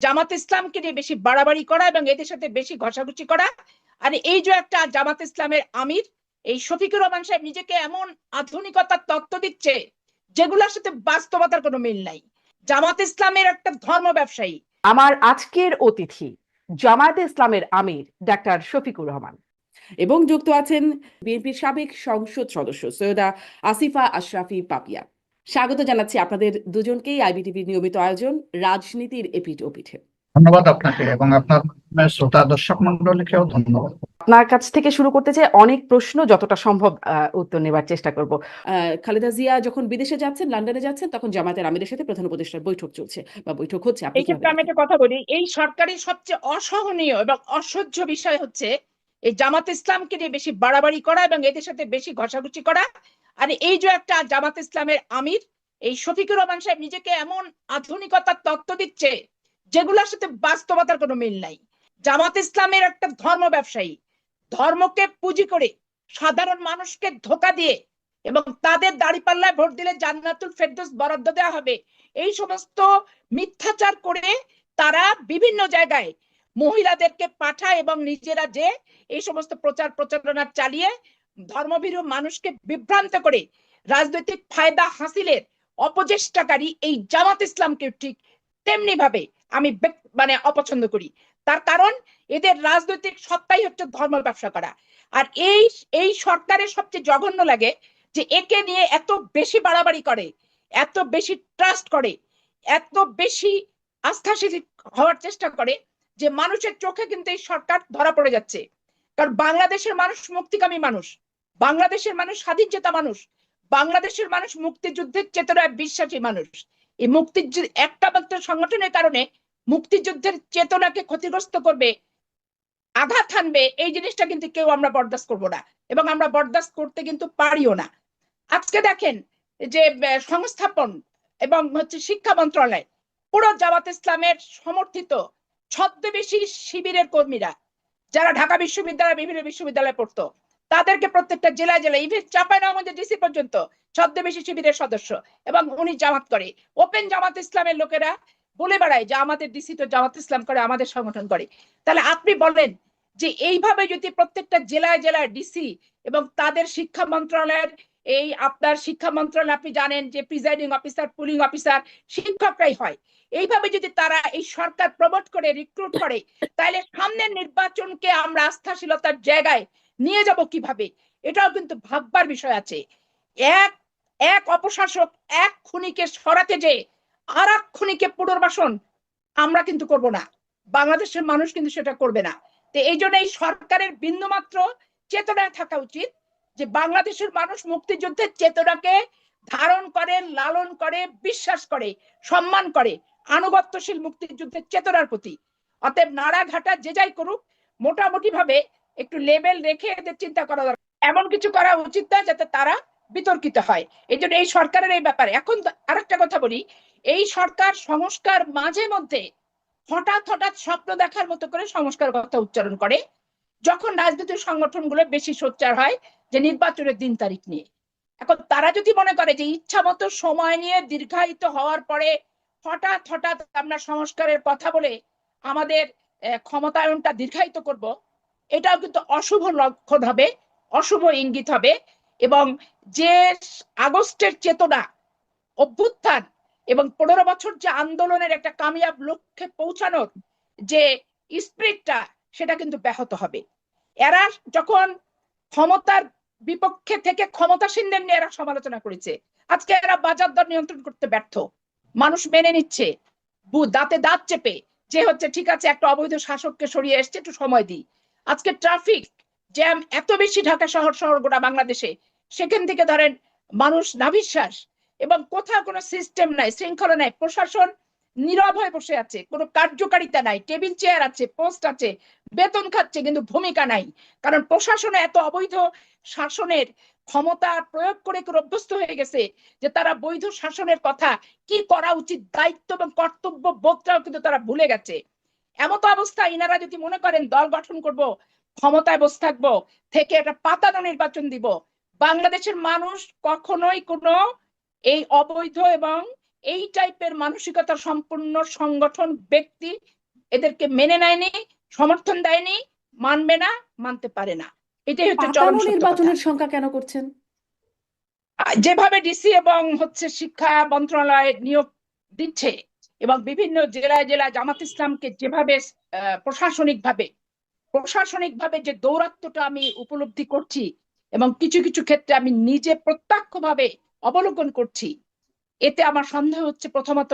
জামাত ইসলামকে নিয়ে বেশি বাড়াবাড়ি করা এবং এদের সাথে বেশি ঘষাঘষি করা। আর এই যে একটা জামাত ইসলামের আমির, এই শফিকুর রহমান সাহেব নিজেকে এমন আধুনিকতার তত্ত্ব দিচ্ছে যেগুলোর সাথে বাস্তবতার কোনো মিল নাই। জামাত ইসলামের একটা ধর্ম ব্যবসায়ী। আমার আজকের অতিথি জামায়াতে ইসলামের আমির ডাক্তার শফিকুর রহমান। এবং যুক্ত আছেন বিএনপির সাবেক সংসদ সদস্য সৈয়দা আসিফা আশরাফি পাপিয়া। স্বাগত জানাচ্ছি আপনাদের দুজনকেই আইবিটিভির নিয়মিত আয়োজন রাজনীতির এপিঠ ওপিঠে। ধন্যবাদ আপনাকে এবং আপনার শ্রোতা দর্শক মন্ডলীকেও ধন্যবাদ। আপনার কাছ থেকে শুরু করতে চাই অনেক প্রশ্ন যতটা সম্ভব আহ, উত্তর নেবার চেষ্টা করব। আহ, খালেদা জিয়া যখন বিদেশে যাচ্ছেন লন্ডনে যাচ্ছেন তখন জামায়াতের আমিরের সাথে প্রধান উপদেষ্টার বৈঠক চলছে বা বৈঠক হচ্ছে। আপনি এই ক্ষেত্রে আমি একটা কথা বলি এই সরকারের সবচেয়ে অসহনীয় এবং অসহ্য বিষয় হচ্ছে এই জামাত ইসলামকে নিয়ে বেশি বাড়াবাড়ি করা এবং এদের সাথে বেশি ঘষাঘষি করা। আর এই যে একটা জামাত ইসলামের আমির, এই শফিকুর রহমান সাহেব নিজেকে এমন আধুনিকতার তত্ত্ব দিচ্ছে, যেগুলোর সাথে বাস্তবতার কোনো মিল নাই। জামাত ইসলামের একটা ধর্ম ব্যবসায়ী, ধর্মকে পুঁজি করে সাধারণ মানুষকে ধোকা দিয়ে এবং তাদের দাড়িপাল্লায় ভোট দিলে জান্নাতুল ফেরদোস বরাদ্দ দেওয়া হবে, এই সমস্ত মিথ্যাচার করে তারা বিভিন্ন জায়গায় মহিলাদেরকে পাঠায় এবং নিজেরা যে এই সমস্ত প্রচার প্রচারণা চালিয়ে ধর্মভীরু মানুষকে বিভ্রান্ত করে রাজনৈতিক ফায়দা হাসিলের অপচেষ্টাকারী এই জামাত ইসলামকে ঠিক তেমনি ভাবে আমি মানে অপছন্দ করি। তার কারণ এদের রাজনৈতিক সত্তাই হচ্ছে ধর্ম ব্যবসা করা। আর এই এই সরকারের সবচেয়ে জঘন্য লাগে যে একে নিয়ে এত বেশি বাড়াবাড়ি করে, এত বেশি ট্রাস্ট করে, এত বেশি আস্থাশীল হওয়ার চেষ্টা করে যে মানুষের চোখে কিন্তু এই সরকার ধরা পড়ে যাচ্ছে। কারণ বাংলাদেশের মানুষ মুক্তিকামী মানুষ, বাংলাদেশের মানুষ স্বাধীন চেতা মানুষ, বাংলাদেশের মানুষ মুক্তিযুদ্ধের চেতনায় বিশ্বাসী মানুষ। এই মুক্তিযুদ্ধ একটা মাত্র সংগঠনের কারণে মুক্তিযুদ্ধের চেতনাকে ক্ষতিগ্রস্ত করবে, আঘাত হানবে, এই জিনিসটা কিন্তু কেউ আমরা বরদাস্ত করব না এবং আমরা বরদাস্ত করতে কিন্তু পারিও না। আজকে দেখেন যে সংস্থাপন এবং হচ্ছে শিক্ষা মন্ত্রণালয়, পুরো জামাত ইসলামের সমর্থিত ছদ্মবেশী শিবিরের কর্মীরা, যারা ঢাকা বিশ্ববিদ্যালয়, বিভিন্ন বিশ্ববিদ্যালয়ে পড়তো, তাদেরকে প্রত্যেকটা জেলায় জেলায় ইভেন চাঁপাইনবাবগঞ্জের ডিসি পর্যন্ত ছদ্মবেশী শিবিরের সদস্য এবং উনি জামাত করে। ওপেন জামাত ইসলামের লোকেরা বলে বেড়ায় যে আমাদের ডিসি তো জামাত ইসলাম করে, আমাদের সংগঠন করে। তাহলে আপনি বলেন যে এইভাবে যদি প্রত্যেকটা জেলায় জেলায় ডিসি এবং তাদের শিক্ষা মন্ত্রণালয়ের এই আপনার শিক্ষা মন্ত্রণালয়, আপনি জানেন যে প্রিজাইডিং অফিসার পুলিং অফিসার শিক্ষকরাই হয়। এইভাবে যদি তারা এই সরকার প্রমোট করে রিক্রুট করে, তাহলে সামনের নির্বাচনকে আমরা আস্থাশীলতার জায়গায় নিয়ে যাব কীভাবে? এটাও কিন্তু ভাববার বিষয় আছে। এক এক অপশাসক, এক খুনিকে সরাতে যে আর এক খুনিকে পুনর্বাসন আমরা কিন্তু করব না। বাংলাদেশের মানুষ কিন্তু সেটা করবে না। তো এই জন্য এই সরকারের বিন্দুমাত্র চেতনায় থাকা উচিত। যে বাংলাদেশের মানুষ মুক্তিযুদ্ধের চেতনাকে ধারণ করে, লালন করে, বিশ্বাস করে, সম্মান করে, আনুগত্যশীল মুক্তিযুদ্ধের চেতনার প্রতি। অতএব নাড়াঘাটা যে যাই করুক মোটামুটি ভাবে একটু লেভেল রেখে এদের চিন্তা করা দরকার। এমন কিছু করা উচিত না যাতে তারা বিতর্কিত হয়। এই জন্য এই সরকারের এই ব্যাপারে এখন আরেকটা কথা বলি। এই সরকার সংস্কার মাঝে মধ্যে হঠাৎ হঠাৎ স্বপ্ন দেখার মতো করে সংস্কার কথা উচ্চারণ করে। যখন রাজনৈতিক সংগঠনগুলো বেশি সোচ্চার হয় যে নির্বাচনের দিন তারিখ নিয়ে। এখন তারা যদি মনে করে যে ইচ্ছা মতো সময় নিয়ে দীর্ঘায়িত হওয়ার পরে হঠাৎ হঠাৎ আমরা সংস্কারের কথা বলে আমাদের ক্ষমতায়নটা দীর্ঘায়িত করব, এটাও কিন্তু অশুভ লক্ষণ হবে, অশুভ ইঙ্গিত হবে এবং যে আগস্টের চেতনা, অভ্যুত্থান এবং পনেরো বছর যে আন্দোলনের একটা কামিয়াব লক্ষ্যে পৌঁছানোর যে স্পিরিটটা, সেটা কিন্তু ব্যাহত হবে। এরা যখন ক্ষমতার বিপক্ষে থেকে ক্ষমতাসীনদের নিয়ে এরা সমালোচনা করেছে। আজকে এরা বাজার দর নিয়ন্ত্রণ করতে ব্যর্থ। মানুষ মেনে নিচ্ছে। দাঁতে দাঁত চেপে যে হচ্ছে, ঠিক আছে, একটা অবৈধ শাসককে সরিয়ে এসছে, একটু সময় দিই। আজকে ট্রাফিক জ্যাম এত বেশি ঢাকা শহর শহর গোটা বাংলাদেশে। সেখান থেকে ধরেন মানুষ নাভিশ্বাস এবং কোথাও কোনো সিস্টেম নাই, শৃঙ্খলা নাই, প্রশাসন নীরব হয়ে বসে আছে। কোনো কার্যকারিতা নাই। টেবিল চেয়ার আছে, পোস্ট আছে, বেতন খাচ্ছে, কিন্তু ভূমিকা নাই। কারণ প্রশাসনে এত অবৈধ শাসনের ক্ষমতা প্রয়োগ করে অভ্যস্ত হয়ে গেছে যে তারা বৈধ শাসনের কথা কি করা উচিত, দায়িত্ব এবং কর্তব্য বোধটাও কিন্তু তারা ভুলে গেছে। এমত অবস্থা ইনারা যদি মনে করেন, দল গঠন করব, ক্ষমতায় বসে থাকব, থেকে একটা পাতানো নির্বাচন দিব। বাংলাদেশের মানুষ কখনোই কোনো এই অবৈধ এবং এই টাইপের মানসিকতা সম্পূর্ণ সংগঠন ব্যক্তি এদেরকে মেনে নেয়নি সমর্থন দেয়নি মানবে না মানতে পারে না এটাই হচ্ছে। নির্বাচনের সংখ্যা কেন করছেন যেভাবে ডিসি এবং হচ্ছে শিক্ষা মন্ত্রণালয় নিয়োগ দিচ্ছে এবং বিভিন্ন জেলায় জেলায় জামাত ইসলামকে যেভাবে প্রশাসনিক ভাবে প্রশাসনিক ভাবে যে দৌরাত্মটা আমি উপলব্ধি করছি এবং কিছু কিছু ক্ষেত্রে আমি নিজে প্রত্যক্ষভাবে অবলোকন করছি এতে আমার সন্দেহ হচ্ছে প্রথমত।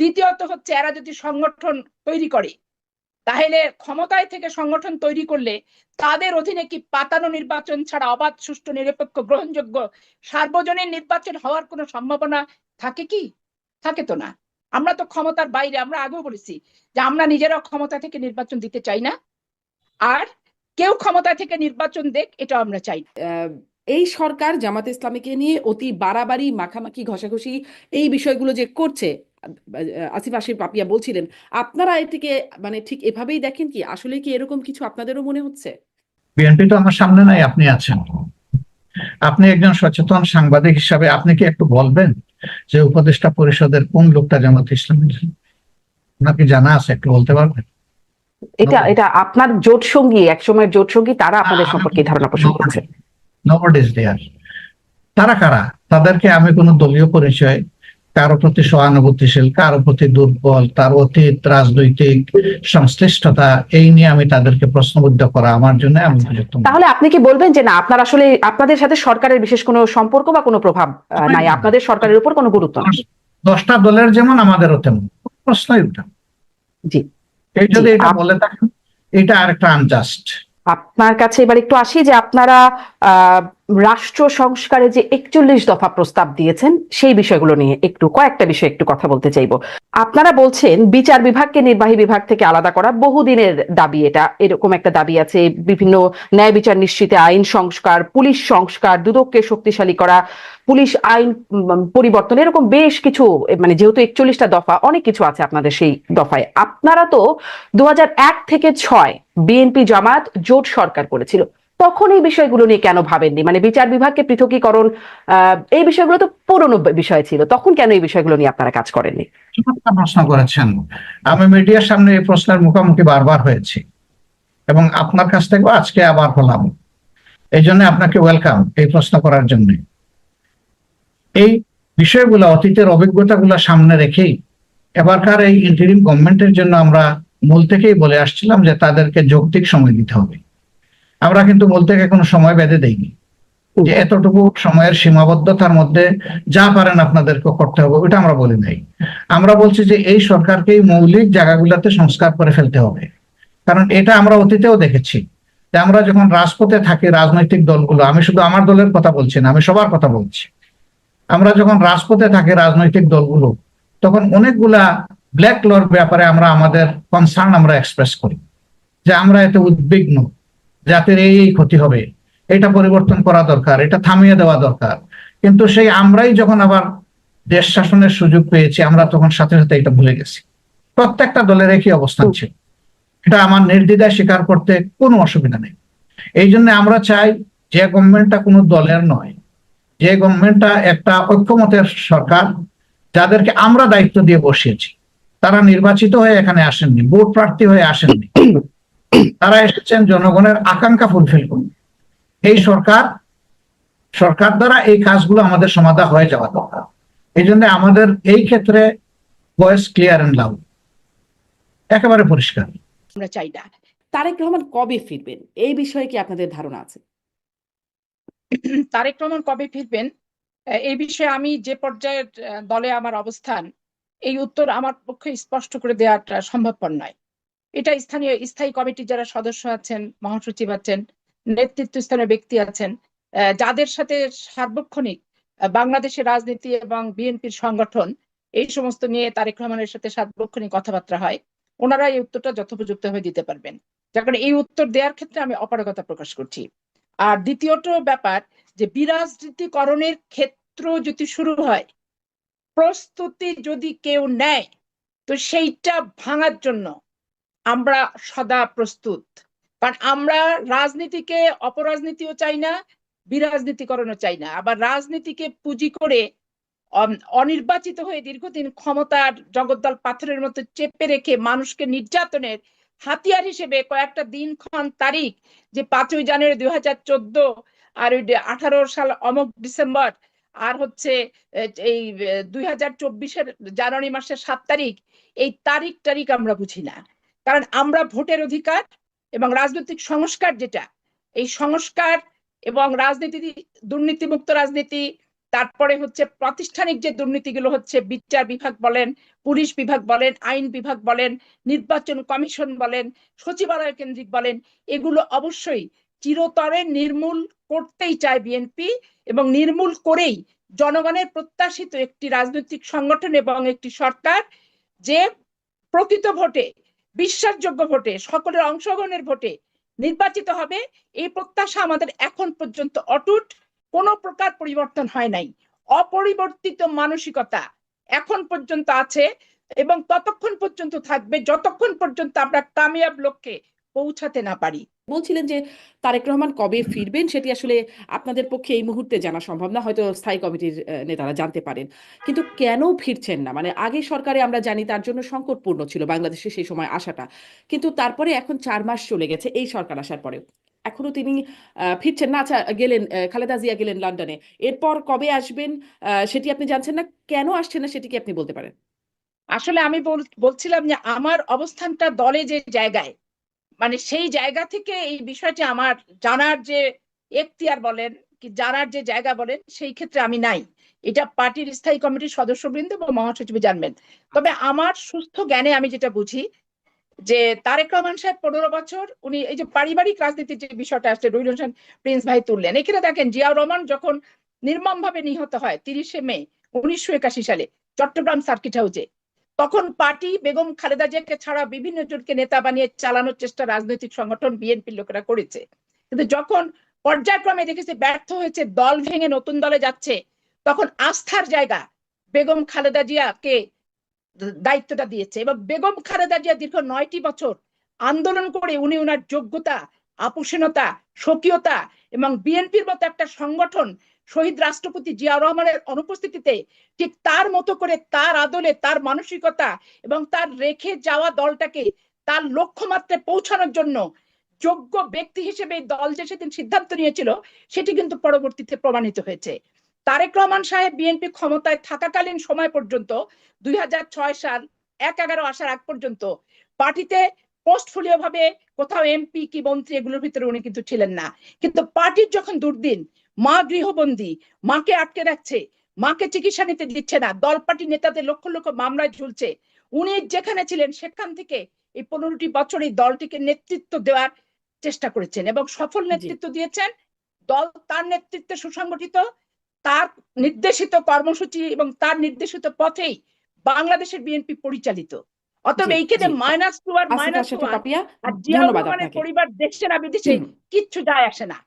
দ্বিতীয়ত হচ্ছে এরা যদি সংগঠন তৈরি করে, তাহলে ক্ষমতায় থেকে সংগঠন তৈরি করলে তাদের অধীনে কি পাতানো নির্বাচন ছাড়া অবাধ, সুষ্ঠু, নিরপেক্ষ, গ্রহণযোগ্য, সার্বজনীন নির্বাচন হওয়ার কোনো সম্ভাবনা থাকে কি? থাকে তো না। আমরা তো ক্ষমতার বাইরে, আমরা আগেও বলেছি যে আমরা নিজেরাও ক্ষমতা থেকে নির্বাচন দিতে চাই না। আর কেউ ক্ষমতা থেকে নির্বাচন দেখ এটা আমরা চাই এই সরকার জামাত ইসলামীকে নিয়ে অতি বাড়াবাড়ি মাখামাখি ঘষাঘষি এই বিষয়গুলো যে করছে আসিফ আসিফ পাপিয়া বলছিলেন আপনারা এটিকে মানে ঠিক এভাবেই দেখেন কি? আসলে কি এরকম কিছু আপনাদেরও মনে হচ্ছে? বিএনপি তো আমার সামনে নাই আপনি আছেন। আপনি একজন সচেতন সাংবাদিক হিসাবে আপনি কি একটু বলবেন যে উপদেষ্টা পরিষদের কোন লোকটা জামাত ইসলামের? আপনাকে জানা আছে একটু বলতে পারবেন? এটা এটা আপনার জোট সঙ্গী একসময়ের জোট সঙ্গী তারা আপনাদের সম্পর্কে ধারণা পোষণ করছে। নবট ইজ দেয়ার তারা কারা? তাদেরকে আমি কোনো দলীয় পরিচয় কারও প্রতি সহানুভূতিশীল কারও প্রতি দুর্বল তার অতীত রাজনৈতিক সংশ্লিষ্টতা এই নিয়ে আমি তাদেরকে প্রশ্নবদ্ধ করা আমার জন্য আমি। তাহলে আপনি কি বলবেন যে না আপনার আসলে আপনাদের সাথে সরকারের বিশেষ কোনো সম্পর্ক বা কোনো প্রভাব নাই? আপনাদের সরকারের উপর কোনো গুরুত্ব নেই? দশটা দলের যেমন আমাদেরও তেমন। প্রশ্নই উঠে। জি। এই যদি এটা বলে থাকেন এটা আরেকটা আনজাস্ট আপনার কাছে এবার একটু আসি যে আপনারা রাষ্ট্র সংস্কারে যে একচল্লিশ দফা প্রস্তাব দিয়েছেন, সেই বিষয়গুলো নিয়ে একটু, কয়েকটা বিষয় একটু কথা বলতে চাইব। আপনারা বলছেন বিচার বিভাগকে নির্বাহী বিভাগ থেকে আলাদা করা, বহুদিনের দাবি এটা, এরকম একটা দাবি আছে, বিভিন্ন ন্যায় বিচার নিশ্চিতে আইন সংস্কার, পুলিশ সংস্কার, দুদককে শক্তিশালী করা, পুলিশ আইন পরিবর্তন, এরকম বেশ কিছু মানে যেহেতু একচল্লিশটা দফা, অনেক কিছু আছে আপনাদের সেই দফায়। আপনারা তো দু হাজার এক থেকে ছয় বিএনপি জামাত জোট সরকার করেছিল। তখন এই বিষয়গুলো নিয়ে কেন ভাবেননি? মানে বিচার বিভাগকে পৃথকীকরণ এই বিষয়গুলো তো পুরনো বিষয় ছিল। তখন কেন এই বিষয়গুলো নিয়ে আপনারা কাজ করেননি? প্রশ্ন করেছেন। আমি মিডিয়ার সামনে এই প্রশ্নের মুখোমুখি বারবার হয়েছি। এবং আপনার কাছ থেকেও আজকে আবার হলাম। এই জন্য আপনাকে ওয়েলকাম এই প্রশ্ন করার জন্য। এই বিষয়গুলো, অতীতের অভিজ্ঞতাগুলো সামনে রেখেই এবারকার এই ইন্টারিম গভর্নমেন্টের জন্য আমরা মূল থেকেই বলে আসছিলাম যে তাদেরকে যৌক্তিক সময় দিতে হবে। আমরা কিন্তু মূল থেকে কোনো সময় বেঁধে দেইনি। যে এতটুকু সময়ের সীমাবদ্ধতার মধ্যে যা পারেন আপনাদেরকে করতে হবে ওটা আমরা বলি নাই। আমরা বলছি যে এই সরকারকে এই মৌলিক জায়গাগুলোতে সংস্কার করে ফেলতে হবে। কারণ এটা আমরা অতীতেও দেখেছি যে আমরা যখন রাজপথে থাকি রাজনৈতিক দলগুলো আমি শুধু আমার দলের কথা বলছি না আমি সবার কথা বলছি। আমরা যখন রাজপথে থাকি রাজনৈতিক দলগুলো তখন অনেকগুলা ব্ল্যাক লর ব্যাপারে আমরা আমাদের কনসার্ন আমরা এক্সপ্রেস করি যে আমরা এতে উদ্বিগ্ন জাতির এই এই ক্ষতি হবে। এটা পরিবর্তন করা দরকার এটা থামিয়ে দেওয়া দরকার। কিন্তু সেই আমরাই যখন আবার দেশ শাসনের সুযোগ পেয়েছি আমরা তখন সাথে সাথে এটা ভুলে গেছি। প্রত্যেকটা দলের একই অবস্থান ছিল। এটা আমার নির্দ্বিধায় স্বীকার করতে কোনো অসুবিধা নেই। এই জন্য আমরা চাই যে গভর্নমেন্টটা কোনো দলের নয় যে গভর্নমেন্টটা একটা ঐক্যমতের সরকার যাদেরকে আমরা দায়িত্ব দিয়ে বসিয়েছি। তারা নির্বাচিত হয়ে এখানে আসেননি ভোট প্রার্থী হয়ে আসেননি। তারা এসেছেন জনগণের আকাঙ্ক্ষা ফুলফিল করুন এই সরকার সরকার দ্বারা এই কাজগুলো আমাদের সমাধা হয়ে যাওয়া দরকার। এই জন্য আমাদের এই ক্ষেত্রে ভয়েস ক্লিয়ার এন্ড লাউড একেবারে পরিষ্কার। আমরা চাই না তারেক রহমান কবে ফিরবেন? এই বিষয়ে কি আপনাদের ধারণা আছে? তারেক রহমান কবে ফিরবেন? এই বিষয়ে আমি যে পর্যায়ের দলে আমার অবস্থান এই উত্তর আমার পক্ষে স্পষ্ট করে দেওয়াটা সম্ভবপর নয়। এটা স্থানীয় স্থায়ী কমিটির যারা সদস্য আছেন, মহাসচিব আছেন, নেতৃত্বস্থানীয় ব্যক্তি আছেন যাদের সাথে সার্বক্ষণিক বাংলাদেশের রাজনীতি এবং বিএনপির সংগঠন, এই সমস্ত নিয়ে তারেক রহমানের সাথে সার্বক্ষণিক কথাবার্তা হয়, ওনারা এই উত্তরটা যথোপযুক্ত যথোপযুক্তভাবে দিতে পারবেন। যার কারণে এই উত্তর দেওয়ার ক্ষেত্রে আমি অপারগতা প্রকাশ করছি। আর দ্বিতীয়ত ব্যাপার, যে বিরাজনীতিকরণের ক্ষেত্র যদি শুরু হয় প্রস্তুতি যদি কেউ নেয়, তো সেইটা ভাঙার জন্য আমরা সদা প্রস্তুত। কারণ আমরা রাজনীতিকে অপরাজনীতিও চাই না, বিরাজনীতিকরণও চাই না। আবার রাজনীতিকে পুঁজি করে অনির্বাচিত হয়ে দীর্ঘদিন ক্ষমতার জগদ্দল পাথরের মতো চেপে রেখে মানুষকে নির্যাতনের হাতিয়ার হিসেবে কয়েকটা দিনক্ষণ তারিখ, যে পাঁচই জানুয়ারি দুই হাজার চোদ্দ আর ওই আঠারো সাল অমক ডিসেম্বর আর হচ্ছে এই দুই হাজার চব্বিশের জানুয়ারি মাসের সাত তারিখ, এই তারিখ তারিখ আমরা বুঝি না। কারণ আমরা ভোটের অধিকার এবং রাজনৈতিক সংস্কার যেটা, এই সংস্কার এবং রাজনীতি, দুর্নীতিমুক্ত রাজনীতি, তারপরে হচ্ছে প্রাতিষ্ঠানিক যে দুর্নীতিগুলো হচ্ছে বিচার বিভাগ বলেন, পুলিশ বিভাগ বলেন, আইন বিভাগ বলেন, নির্বাচন কমিশন বলেন, সচিবালয় কেন্দ্রিক বলেন, এগুলো অবশ্যই চিরতরে নির্মূল করতেই চায় বিএনপি এবং নির্মূল করেই জনগণের প্রত্যাশিত একটি রাজনৈতিক সংগঠন এবং একটি সরকার যে প্রকৃত ভোটে, বিশ্বাসযোগ্য ভোটে, সকলের অংশগ্রহণের ভোটে নির্বাচিত হবে, এই প্রত্যাশা আমাদের এখন পর্যন্ত অটুট, কোনো প্রকার পরিবর্তন হয় নাই। অপরিবর্তিত মানসিকতা এখন পর্যন্ত আছে এবং ততক্ষণ পর্যন্ত থাকবে, যতক্ষণ পর্যন্ত আমরা কামিয়াব লক্ষ্যে পৌঁছাতে না পারি। বলছিলেন যে তারেক রহমান কবে ফিরবেন সেটি আসলে আপনাদের পক্ষে এই মুহূর্তে জানা সম্ভব না, হয়তো স্থায়ী কমিটির নেতারা জানতে পারেন। কিন্তু কেন ফিরছেন না? মানে আগে সরকারে আমরা জানি তার জন্য সংকটপূর্ণ ছিল বাংলাদেশে সেই সময় আসাটা। কিন্তু তারপরে এখন চার মাস চলে গেছে এই সরকার আসার পরে এখনও তিনি ফিরছেন না। আচ্ছা গেলেন খালেদা জিয়া গেলেন লন্ডনে। এরপর কবে আসবেন? সেটি আপনি জানছেন না? কেন আসছেন না সেটি কি আপনি বলতে পারেন? আসলে আমি বল- বলছিলাম যে আমার অবস্থানটা দলে যে জায়গায় মানে সেই জায়গা থেকে এই বিষয়টি আমার জানার যে এখতিয়ার বলেন কি জানার যে জায়গা বলেন, সেই ক্ষেত্রে আমি নাই। এটা পার্টির স্থায়ী কমিটির সদস্যবৃন্দ এবং মহাসচিব জানবেন। তবে আমার সুস্থ জ্ঞানে আমি যেটা বুঝি, যে তারেক রহমান সাহেব পনেরো বছর, উনি এই যে পারিবারিক রাজনীতির যে বিষয়টা আসছে রুইল হোসেন প্রিন্স ভাই তুললেন। এখানে দেখেন, জিয়াউর রহমান যখন নির্মম ভাবে নিহত হয় তিরিশে মে উনিশশো একাশি সালে, চট্টগ্রাম সার্কিট হাউসে তখন পার্টি বেগম খালেদা জিয়াকে ছাড়া বিভিন্ন জনকে নেতা বানিয়ে চালানোর চেষ্টা রাজনৈতিক সংগঠন বিএনপির লোকেরা করেছে। কিন্তু যখন পর্যায়ক্রমে দেখেছে ব্যর্থ হয়েছে, দল ভেঙে নতুন দলে যাচ্ছে, তখন আস্থার জায়গা বেগম খালেদা জিয়াকে দায়িত্বটা দিয়েছে এবং বেগম খালেদা জিয়া দীর্ঘ নয়টি বছর আন্দোলন করে উনি উনার যোগ্যতা, আপোষণতা, স্বকীয়তা এবং বিএনপির মতো একটা সংগঠন শহীদ রাষ্ট্রপতি জিয়াউর রহমানের অনুপস্থিতিতে ঠিক তার মতো করে তার আদলে, তার মানসিকতা এবং তার রেখে যাওয়া দলটাকে তার লক্ষ্যমাত্রায় পৌঁছানোর জন্য যোগ্য ব্যক্তি হিসেবে দল যে সেদিন সিদ্ধান্ত নিয়েছিল, সেটি কিন্তু পরবর্তীতে প্রমাণিত হয়েছে। তারেক রহমান সাহেব বিএনপি ক্ষমতায় থাকাকালীন সময় পর্যন্ত, দুই হাজার ছয় সাল এক এগারো আসার আগ পর্যন্ত পার্টিতে পোস্টফোলিও ভাবে কোথাও এমপি কি মন্ত্রী এগুলোর ভিতরে উনি কিন্তু ছিলেন না। কিন্তু পার্টির যখন দুর্দিন মা গৃহবন্দী মাকে আটকে রাখছে মাকে চিকিৎসা নিতে দিচ্ছে না দল পার্টি নেতাদের লক্ষ লক্ষ মামলায় ঝুলছে। উনি যেখানে ছিলেন সেখান থেকে এই পনেরোটি বছর এই দলটিকে নেতৃত্ব দেওয়ার চেষ্টা করেছেন এবং সফল নেতৃত্ব দিয়েছেন। দল তার নেতৃত্বে সুসংগঠিত তার নির্দেশিত কর্মসূচি এবং তার নির্দেশিত পথেই বাংলাদেশের বিএনপি পরিচালিত। অতএব এই জি। মাইনাস টু আর মাইনাস পাপিয়া আর পরিবার দেশে না বিদেশে কিচ্ছু যায় আসে না।